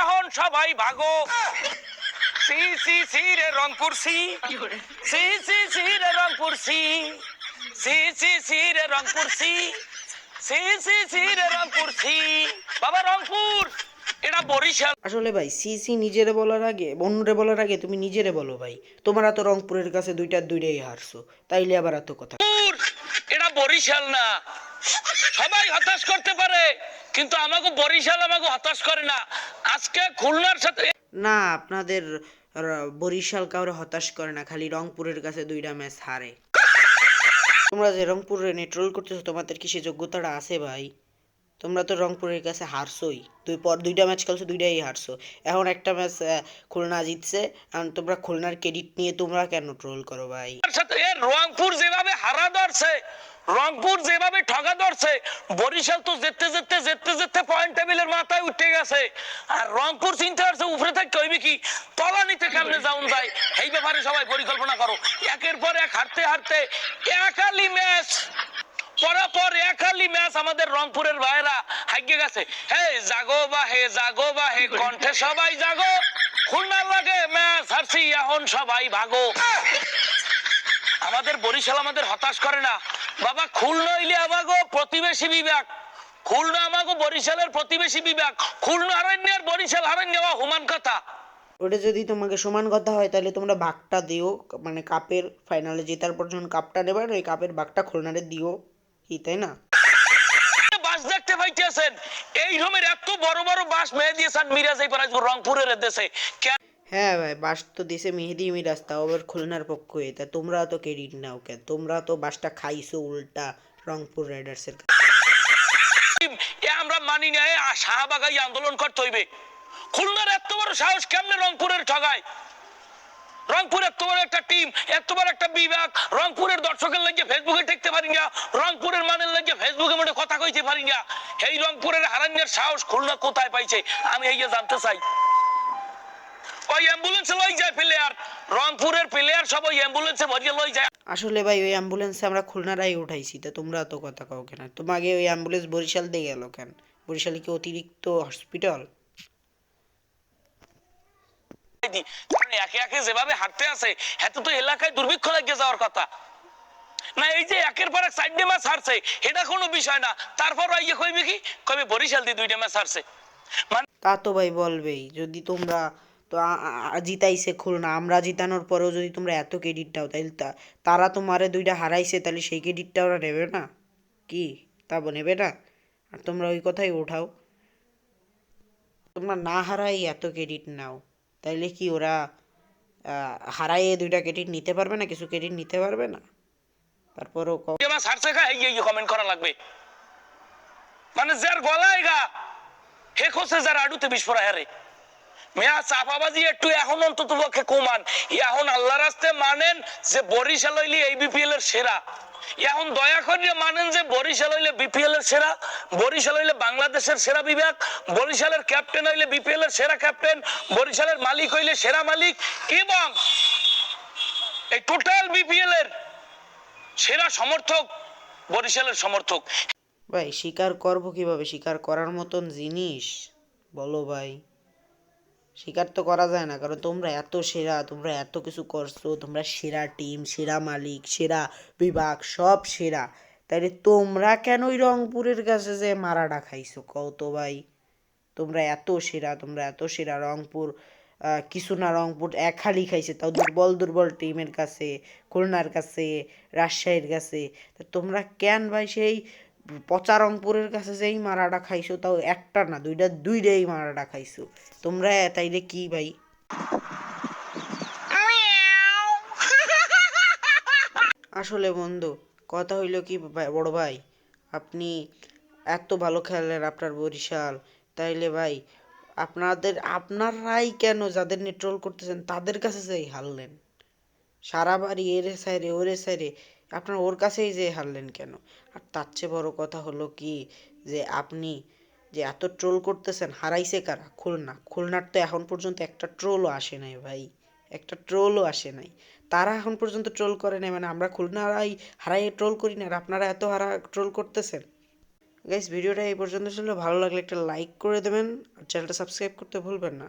এখন সবাই ভাগো সি সি সি রে রংপুর সি। সি সি সি রে রংপুর সি। সি সি সি রে রংপুর সি। সি সি সি রে রংপুর সি। বাবা রংপুর! এটা বরিশাল। আসলে ভাই সিসি নিজেরে বলার আগে অন্যরে বলার আগে তুমি নিজেরে বলো ভাই। তোমরা তো রংপুরের কাছে দুইটা দুইটাই হারছো। তাইলে আবার এত কথা। এটা বরিশাল না। সবাই হতাশ করতে পারে। কিন্তু আমাকে বরিশাল আমাকে হতাশ করে না। আজকে খুলনার সাথে না আপনাদের বরিশাল কাউরে হতাশ করে না খালি রংপুরের কাছে দুইটা ম্যাচ হারে। তোমরা যে রংপুরে নিয়ে করতেছো তোমাদের কি সে যোগ্যতাটা আছে ভাই? তোমরা তো রংপুরের কাছে হারছোই। দুই পর দুইটা ম্যাচ খেলছো দুইটাই হারছো। এখন একটা ম্যাচ খুলনা জিতছে এখন তোমরা খুলনার ক্রেডিট নিয়ে তোমরা কেন ট্রোল করো ভাই? রংপুর যেভাবে হারা ধরছে রংপুর যেভাবে ঠগা ধরছে, বরিশাল তো যেতে যেতে যেতে যেতে পয়েন্ট টেবিলের মাথায় উঠে গেছে। আর রংপুর চিন্তা করছে উপরে থেকে কইবি কি, তলানিতে কেমনে যাউন যায়? এই ব্যাপারে সবাই পরিকল্পনা করো। একের পর এক হারতে হারতে একালি ম্যাচ পরাপর একালি ম্যাচ আমাদের রংপুরের ভাইরা হাইগে গেছে। হে জাগো বা হে, জাগো বা হে, কণ্ঠে সবাই জাগো। খুলনার লাগে ম্যাচ হারছি, এখন সবাই ভাগো। আমাদের বরিশাল আমাদের হতাশ করে না। বাবা খুলনা হইলে আমাগো প্রতিবেশী বিভাগ। খুলনা আমাগো বরিশালের প্রতিবেশী বিভাগ। খুলনা হারান্য আর বরিশাল হারান্য হুমান কথা। ওটা যদি তোমাকে সমান কথা হয় তাহলে তোমরা ভাগটা দিও মানে কাপের ফাইনালে জেতার পর যখন কাপটা নেবে ওই কাপের ভাগটা খুলনারে দিও কি তাই না? বাস দেখতে পাইতেছেন এই রকমের এত বড় বড় বাস মেয়ে দিয়েছেন মিরাজ এই পারাজ রংপুরের দেশে। হ্যাঁ ভাই, বাস তো দেশে মেহেদি মিরাজ তাও আবার খুলনার পক্ষ তা তোমরা তো ক্রেডিট নাও কেন? তোমরা তো বাসটা খাইছো উল্টা রংপুর রাইডার্সের এ আমরা মানি না, এ শাহবাগাই আন্দোলন করতে হইবে। খুলনার এত বড় সাহস কেমনে রংপুরের ঠগায়? রংপুর এত বড় একটা টিম এত বড় একটা বিভাগ, রংপুরের দর্শকের লাগিয়ে ফেসবুকে দেখতে পারি না, রংপুরের মানের লাগিয়ে ফেসবুকে মধ্যে কথা কইতে পারি না। এই রংপুরের হারান্যের সাহস খুলনা কোথায় পাইছে? আমি এই জানতে চাই। ওই অ্যাম্বুলেন্সে লই যায় প্লেয়ার রংপুরের প্লেয়ার সব ওই অ্যাম্বুলেন্সে ভরিয়ে লই যায়। আসলে ভাই ওই অ্যাম্বুলেন্সে আমরা খুলনারাই উঠাইছি তা তোমরা তো কথা কও কেন? তোমাকে ওই অ্যাম্বুলেন্স বরিশাল দিয়ে গেল কেন? বরিশালে কি অতিরিক্ত হসপিটাল কারণ একে একে যেভাবে হাঁটতে আছে এত তো এলাকায় দুর্ভিক্ষ লাগিয়ে যাওয়ার কথা। না এই যে একের পর এক সাইড মাছ হারছে এটা কোনো বিষয় না। তারপর ইয়ে কইবে কি? কবে বরিশাল দিয়ে দুইটা ম্যাচ হারছে। মানে তা তো ভাই বলবেই যদি তোমরা তো জিতাইছে খুলনা। আমরা জিতানোর পরেও যদি তোমরা এত ক্রেডিট দাও তাহলে তা- তারা তোমারে দুইটা হারাইছে তাহলে সেই ক্রেডিটটা ওরা নেবে না? কি? তা নেবে না? আর তোমরা ওই কথাই ওঠাও। তোমরা না হারাই এত ক্রেডিট নাও। তাইলে কি ওরা হারাইয়ে দুইটা ক্রেডিট নিতে পারবে না? কিছু ক্রেডিট নিতে পারবে না? তারপরও কমেন্ট করা লাগবে। মানে যার গলায় গা, হে খোসে যার আডুতে বিস্ফোরা হারে চাপাবাজি একটু এখন অন্তত পক্ষে কমান। এখন রাস্তে মানেন যে বরিশাল হইলে এই বিপিএল এর সেরা। এখন দয়া করে মানেন যে বরিশাল হইলে বিপিএল এর সেরা, বরিশাল হইলে বাংলাদেশের সেরা বিভাগ, বরিশালের ক্যাপ্টেন হইলে বিপিএল এর সেরা ক্যাপ্টেন বরিশালের মালিক হইলে সেরা মালিক এবং এই টোটাল বিপিএল এর সেরা সমর্থক বরিশালের সমর্থক। ভাই, স্বীকার করব কীভাবে? স্বীকার করার মতন জিনিস? বলো ভাই। স্বীকার তো করা যায় না, কারণ তোমরা এত সেরা, তোমরা এত কিছু করছ, তোমরা সেরা টিম সেরা মালিক, সেরা বিভাগ, সব সেরা। তাইলে তোমরা কেন ওই রংপুরের কাছে যে মারাটা খাইছো? কও তো ভাই। তোমরা এত সেরা, তোমরা এত সেরা রংপুর কিছু না রংপুর এক হালি খাইছে, তাও দুর্বল দুর্বল টিমের কাছে, খুলনার কাছে, রাজশাহীর কাছে। তোমরা কেন ভাই সেই পচা রংপুরের কাছে যেই মারাটা খাইছো তাও একটা না দুইটা দুইটাই মারাটা খাইছো। তোমরা তাইলে কি ভাই? আসলে বন্ধু কথা হইল কি ভাই- বড় ভাই আপনি এত ভালো খেলেন আপনার বরিশাল তাইলে ভাই আপনাদের আপনারাই কেন যাদের নিয়ে ট্রোল করতেছেন তাদের কাছে যাই হারলেন। সারা বাড়ি এরে সাইরে ওরে সাইরে আপনার ওর কাছেই যে হারলেন কেন? আর তার চেয়ে বড় কথা হলো কি যে আপনি যে এত ট্রোল করতেছেন, হারাইছে কারা? খুলনা। খুলনার তো এখন পর্যন্ত একটা ট্রোলও আসে নাই ভাই। একটা ট্রোলও আসে নাই। তারা এখন পর্যন্ত ট্রোল করে নাই। মানে আমরা খুলনারাই হারাই ট্রোল করি না। আর আপনারা এত হারা ট্রোল করতেছেন। গাইস ভিডিওটা এই পর্যন্ত ছিল। ভালো লাগলে একটা লাইক করে দেবেন। আর চ্যানেলটা সাবস্ক্রাইব করতে ভুলবেন না।